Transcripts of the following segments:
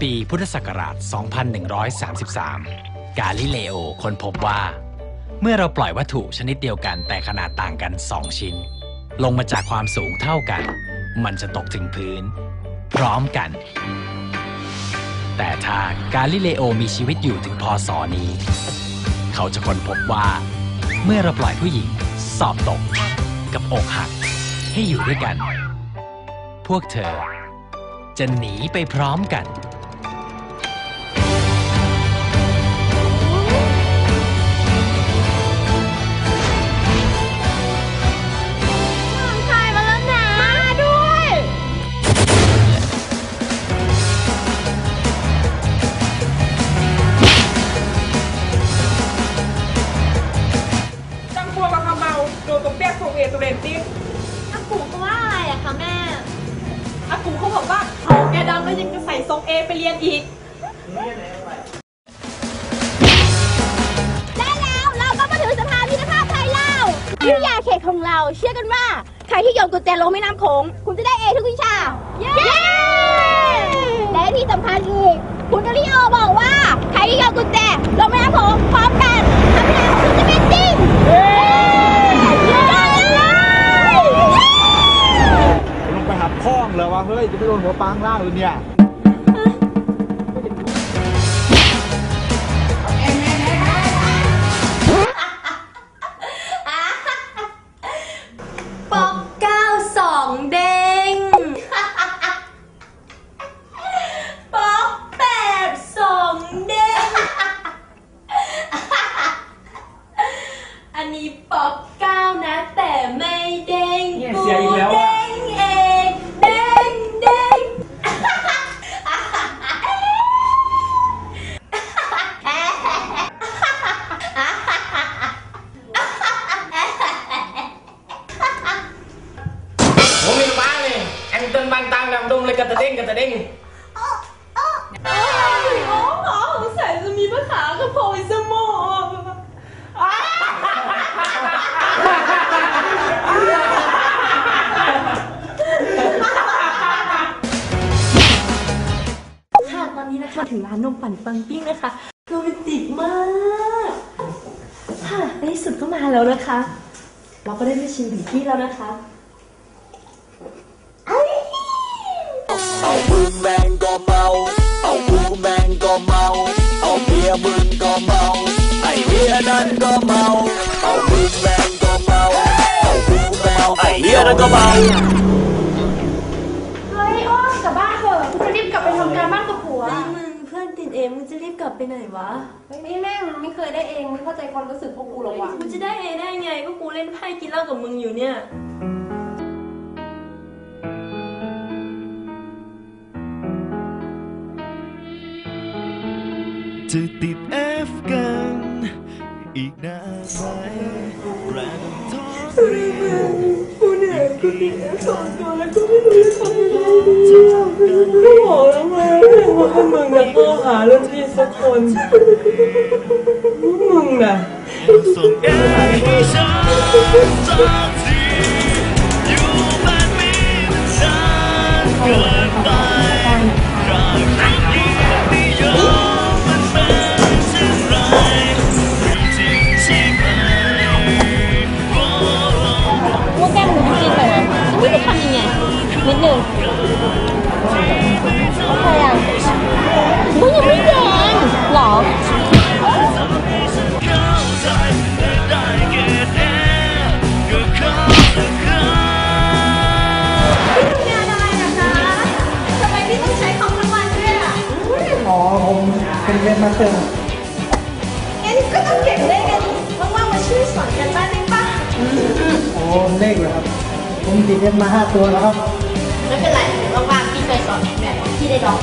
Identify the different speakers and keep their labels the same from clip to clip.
Speaker 1: ปีพุทธศักราช 2133 กาลิเลโอค้นพบว่า เมื่อเราปล่อยวัตถุชนิดเดียวกันแต่ขนาดต่างกัน 2 ชิ้น ลงมาจากความสูงเท่ากัน มันจะตกถึงพื้น พร้อมกัน แต่ถ้ากาลิเลโอมีชีวิตอยู่ถึงพศนี้ เขาจะค้นพบว่า เมื่อเราปล่อยผู้หญิง สอบตก กับอกหัก ให้อยู่ด้วยกัน พวกเธอ จะหนีไปพร้อมกัน
Speaker 2: ขต
Speaker 3: ขอ
Speaker 2: งเรา
Speaker 3: เชื่อกันว่า ใครที่โยนกุญแจลงแม่น้ำโขงคุณจะได้เอทุกวิชา เย้ และที่สำคัญอีก คุณกาลิโอบอกว่า ใครที่โยนกุญแจลงแม่น้ำโขงพร้อมกันทำให้แล้วคุณจะเป็นจริงเย้เย้เลย
Speaker 4: ลงไปหับคล้องเลยวะเฮ้ยจะไปโดนหัวปางล่างหรือเนี่ย
Speaker 5: บางตังดำดงเลยกระตะเด้งกระตะเด้ง
Speaker 3: โอ้หมอสงสัยจะมีปัญหากับโพยสมอง
Speaker 6: ค่ะตอนนี้นะคะถึงร้านนมปั่นปังปิ้งนะคะโรแมนติกมาก ค่ะในที่สุดก็มาแล้วนะคะ เราก็ได้มาชิมถึงที่แล้วนะคะ
Speaker 7: แมงก็เมา เอากูแมงก็เมา เอาเมียมึงก็เมา ไอเมียนั่นก็เมา เอามึงแมงก็เมา เอากูแมงไอเมียนั่นก็เมา
Speaker 3: เฮ้ยอ้อกลับบ้านเถอะกูจะรีบกลับไปทำการบ้านกับผัว
Speaker 6: ไอ้มึงเพื่อนติดเองมึงจะรีบกลับไปไหนวะ
Speaker 3: ไม่แม่งไม่เคยได้เองไม่เข้าใจความรู้สึกพวกกูหรอกว่ะ
Speaker 6: กูจะได้เอได้ไงก็กูเล่นไพ่กินเหล้ากับมึงอยู่เนี่ย
Speaker 4: จะติด F กัน อีกนานไหมแรงท้อเรียน
Speaker 6: กูเนี่ยกูติดแอปสองตัวแล้วกูไม่รู้จะทำยังไงดีอะกูบอกแล้วไงว่ามึงจะเข้าหารุ่นพี่สักคนมึงน่ะ
Speaker 4: ส่งเอฟให้ฉัน นิ
Speaker 3: ดนึงโอเคอะมึงยังไม่แดงหรอ
Speaker 4: เข้าใจแต่ได้แค่แค่ก็เน
Speaker 3: อะไรนะคะทำไมพี่ต้องใช้คอมทั้งวันด้วยอะ
Speaker 8: อ๋อผมเป็นเว็บมาเตอร์
Speaker 3: งั้นก็ต้องเก่งเลขกันว่างๆมาช่วยสอนกันบ้านได้ปะ
Speaker 8: โอ้เลขเหรอครับ ผมติดเว็บมาห้าตัวแล้วครับ
Speaker 3: ไม่เป็นไรว่างๆพี่ไปสอนแบบพี่ได้ดอก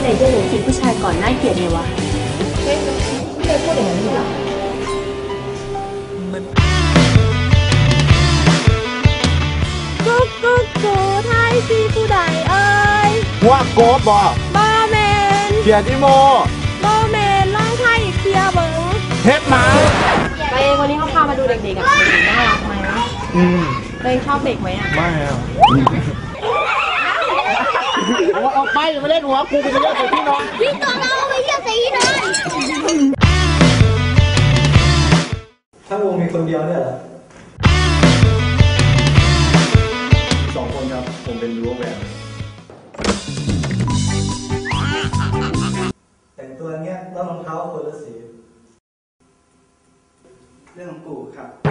Speaker 6: ไหนจะหนูจีบผู้ชายก่อนน่าเกลียดไงวะ
Speaker 3: ไม่เคยพูดอย่างนั้นหรอกุ๊กกุ๊กกูไทยซีผู้ใดเอ่ย
Speaker 4: หัวโกบบ่
Speaker 3: บอแมน
Speaker 4: เกียรติโม
Speaker 3: บอแมนล่องไทยอีกเทียเบิง
Speaker 4: เฮ็ดหมา
Speaker 6: ไปเองวันนี้เขาพามาดูเด็กๆอะเด็กๆน่ารักไหม
Speaker 4: อืม
Speaker 6: ตัว เองชอบเด็กไหมอะ
Speaker 4: ไม่เอาโอ้
Speaker 9: อย่ามาเล่นหัวกูกูจะเลือกใส่ที่นอน
Speaker 10: พี่ตัวเราเอาไปเรียกสีนอน
Speaker 9: ถ้าวงมีคนเดียวเนี่ยเหรอ
Speaker 11: สองคนครับ ผมเป็นรั้วแหวน
Speaker 9: แต่งตัวเงี้ยแล้วรองเท้าคนละสี เรื่องของกูครับ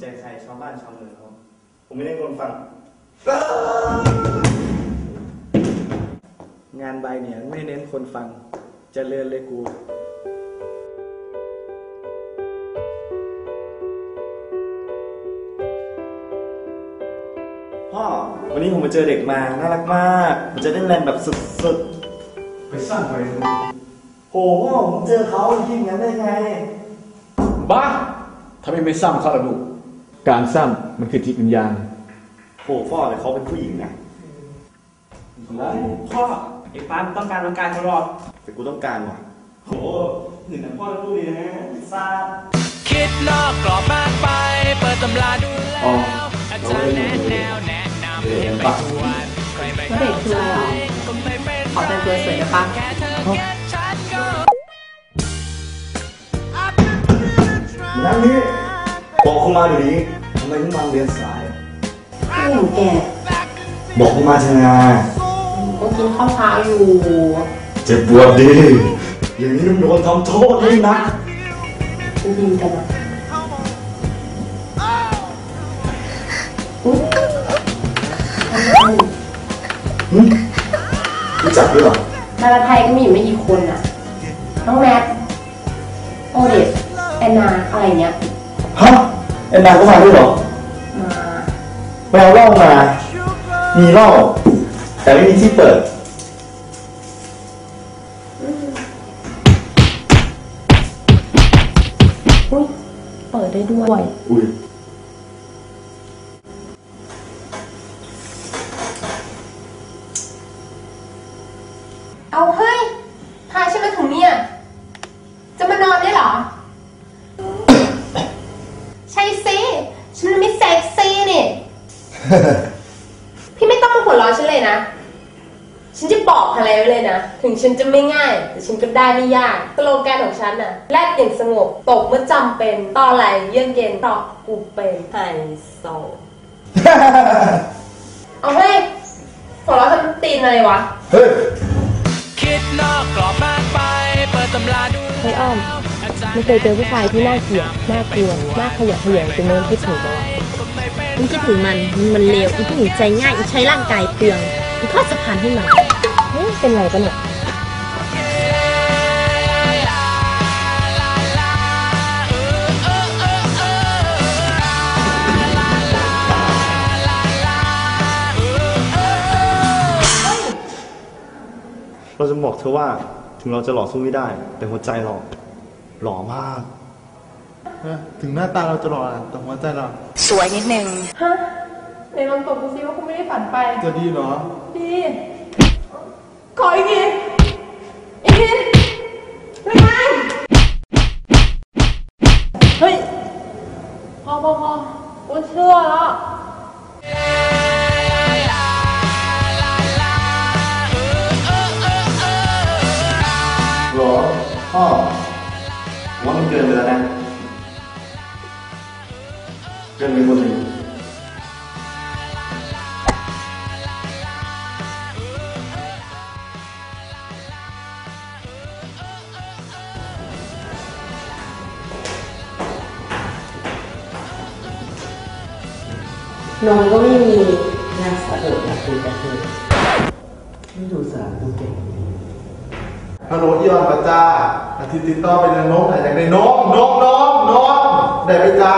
Speaker 11: ใจใครชาวบ้านชาวเมืองเขาผมไม่ได้คนฟัง
Speaker 9: งานใบเนี่ยไม่เน้นคนฟังเจะเริญเลยกู
Speaker 11: พ่อวันนี้ผมมาเจอเด็กมา น่ารักมากมันจะเล่นแรงแบบสุดๆ ไปสร้างไปโหพ่อผมเจอเขายิ่งงั้นได้ไง
Speaker 12: บ้าทำไมไม่ซ้ำเขาล่ะลูก การซ้ำมันคือจิตวิญญาณ
Speaker 11: โหพ่อแต่เขาเป็นผู้หญิงนะ
Speaker 5: พ่อไอ้ปันต้องการร่างกายเขาหรอก
Speaker 11: แต่กูต้องการว่ะโหหนึ่งนะพ่อรู้ดีนะซา
Speaker 1: คิดนอกกรอบมากไป เปิดตำราดูแล
Speaker 12: อ๋อ
Speaker 1: อาจารย์แนะแนวแนะนำให้ไปทวนใครไม่
Speaker 3: แล้วเด็กคืออะไรเหรอ
Speaker 1: ก็ไม่เป็น
Speaker 3: ขอแต่งตัวสวยได้ปะ
Speaker 1: แค่เธอแค่ฉันก็
Speaker 11: นั่งนี่ บอกเขามาเดี๋ยวนี้ทำไมถึงมาเรียนสาย
Speaker 3: ผู้หญิงแก่
Speaker 11: บอกเขามาเถอะนะ
Speaker 3: ก็กินข้าวเช้าอยู่
Speaker 11: เจ็บปวดดีอย่างนี้ต้องโดนทำโทษด้วยนะ
Speaker 3: จริงๆกันนะอุ๊ย
Speaker 11: หึรู้จักด้วยเหรอ
Speaker 3: ดาราไทยก็มีอยู่ไม่กี่คนอะน้องแนทโอเดสแอนนาอะไรเนี้ย
Speaker 11: ฮะ แอนนาก็มาด้วยเหรอ
Speaker 3: มา
Speaker 11: ไปเอาเหล้ามา มีเหล้าแต่ไม่มีที่เปิด
Speaker 3: อุ้ยเปิดได้ด้วย
Speaker 11: อุ้ย
Speaker 3: เอาเฮ้ย พาฉันมาถึงเนี่ย จะมานอนได้เหรอ ใช่สิ ฉันไม่เซ็กซี่นี่ พี่ไม่ต้องมาหัวเราะฉันเลยนะ ฉันจะบอกอะไรไว้เลยนะ ถึงฉันจะไม่ง่าย แต่ฉันก็ได้ไม่ยากสโลแกนของฉันน่ะ แลกอย่างสงบ ตกเมื่อจำเป็น ต่อไหลเยือกเย็นเพราะกูเป็นไฮโซ เอาเฮ้ยหัวเราะทำตีนอะไรวะ
Speaker 11: เฮ้ย
Speaker 1: คิดนอกกรอบมากไป เปิดตำราดู
Speaker 13: เฮ้ยอ้อม ไม่เคยเจอผู้ชายที่น่าเกลียดน่ากลัวน่าขยะแขยงจนโน้นคิดถึงเลยวะ
Speaker 10: มึงคิดถึงมัน มันเลวอีผู้หญิงใจง่ายอีใช้ร่างกายเปลืองมึงทอดสะพานให้มัน
Speaker 13: เฮ้ยเป็นไรปะเนี่ย
Speaker 11: เราจะบอกเธอว่าถึงเราจะหล่อสู้ไม่ได้ แต่หัวใจเราหล่อมาก
Speaker 9: ถึงหน้าตาเราจะหล่ออะแต่หัวใจเรา
Speaker 10: สวยนิดนึง
Speaker 6: ฮะไหนลองตบดูซิว่าคุณไม่ได้ฝันไป
Speaker 9: จะดีเหรอ
Speaker 6: ดีขออีกทีอีกทีไม่ไม่เฮ้ย พอพอพอกูเชื่อแล้ว
Speaker 11: หรอพ่อว่ามันเกินไปแล้วนะ เกินไปคนหนึ่ง
Speaker 3: นมก็ไม่มีนางสะเอิดนะคือกระเทย
Speaker 9: ฮัลโหลอีออนปะจ้าอาทิตย์ติดต่อไปในนกไหนอยากได้นกนกนกนกได้ไปจ้า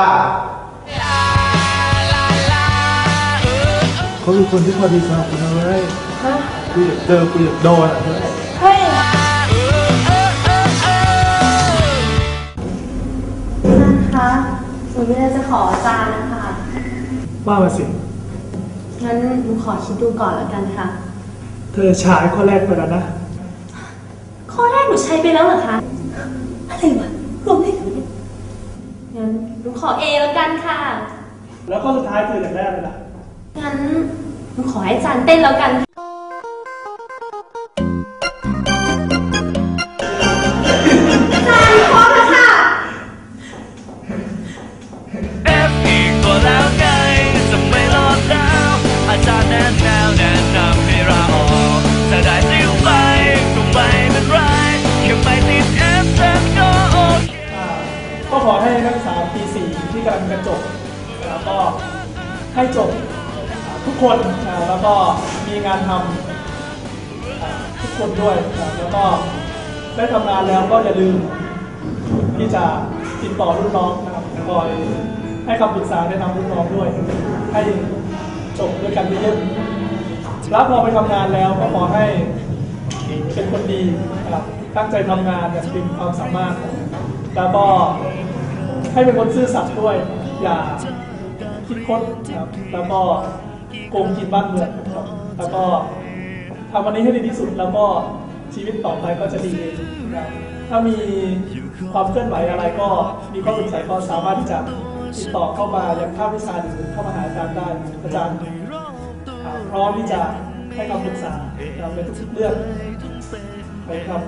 Speaker 9: เขาคือคนที่พอดีสำหรับคุณนะเว้ยกูอยากเจอกูอยากโดนอะเว้ย
Speaker 6: เฮ้ย
Speaker 3: คะหนูมีอะไรจะขออาจารย์นะคะ
Speaker 9: ว่ามาสิ
Speaker 3: งั้นหนูขอคิดดูก่อนแล้วกันค่ะ
Speaker 9: เธอฉายข้อแรกไปแล้วนะ
Speaker 6: หนูใช้ไปแล้วเหรอคะ อะไรวะรวมได้ถึงเนี่ยงั้นหนูขอเอแล้วกันค่ะ
Speaker 14: แล้วข้อสุดท้ายคืออย่างแรกเลยนะ
Speaker 6: งั้นขอให้อาจารย์เต้นแล้วกัน
Speaker 4: เอฟอีกก็แล้วไงจะไม่รอดแล้วอาจารย์แนะแนวแนะนำให้ราออถ้าได้ซิวไปก็ไม่เป็นไรแค่ไม่ติดเอฟแต่ก็โอเค
Speaker 14: ก็ขอให้นักศึกษาปีสี่ที่กำลังจะจบแล้วก็ให้จบ ทุกคนแล้วก็มีงานทำอ่าทุกคนด้วยแล้วก็ได้ทำงานแล้วก็อย่าลืมที่จะติดต่อรุ่นน้องนะครับคอยให้คำปรึกษาแนะนำรุ่นน้องด้วย ให้จบด้วยกันเยอะๆแล้วพอไปทำงานแล้วก็ขอให้เป็นคนดีนะครับตั้งใจทำงานอย่างเต็มความสามารถ แล้วก็ให้เป็นคนซื่อสัตย์ด้วย อย่าคิดคดนะครับแล้วก็ โกงกินบ้านเมืองครับแล้วก็ทำวันนี้ให้ดีที่สุดแล้วก็ชีวิตต่อไปก็จะดีนะถ้ามีความเคลื่อนไหวอะไรก็มีข้อสงสัยก็สามารถที่จะติดต่อเข้ามาอย่างภาควิชาหรือเข้ามาหาอาจารย์ได้อาจารย์อ่าพร้อมที่จะให้คำปรึกษานะครับในทุกๆเรื่องนะครับ